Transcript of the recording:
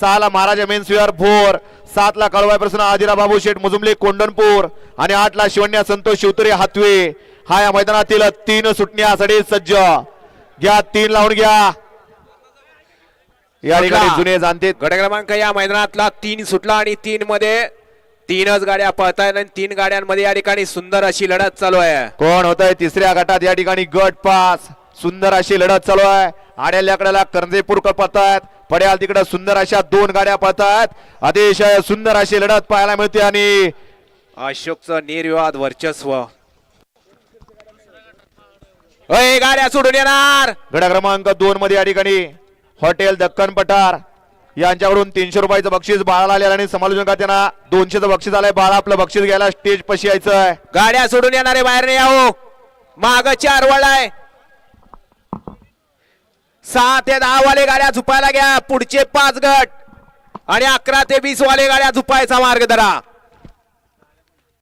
सहाला महाराजा मेन्सवेअर भोर. सातला कळवाय प्रसन्न आदिरा बाबू शेठ मुजुमले कोंडणपूर आणि आठला शिवण्या संतोष शिवतुरे हातवे. हा या मैदानातील तीन सुटण्यासाठी सज्ज घ्या तीन लावून घ्या. या ठिकाणी? जुने जाणते. गट क्रमांक या मैदानातला तीन सुटला आणि तीन मध्ये तीनच गाड्या पळतायत आणि तीन गाड्यांमध्ये या ठिकाणी सुंदर अशी लढत चालू आहे. कोण होत आहे तिसऱ्या गटात? या ठिकाणी गट पास. सुंदर अशी लढत चालू आहे. आड्याल्याकडेला करंजेपूर पळतायत पड्याल तिकडं सुंदर अशा दोन गाड्या पळतात. अतिशय सुंदर अशी लढत पाहायला मिळते आणि अशोकचं निर्विवाद वर्चस्व. अय गाड्या सोडून येणार. गडा क्रमांक दोन मध्ये या ठिकाणी हॉटेल दक्कन पठार. यांच्याकडून तीनशे रुपयाचं बक्षीस बाळाला आलेलं आणि समालोचन त्यांना दोनशेचं बक्षीस आलंय. बाळा आपलं बक्षीस घ्यायला स्टेज पशी यायचं गाड्या सोडून येणारे बाहेर नाही आहो माग चार वळ आहे सहा ते दहा वाले गाड्या झुपायला घ्या. पुढचे पाच गट. आणि अकरा ते वीस वाले गाड्या झुपायचा मार्ग धरा.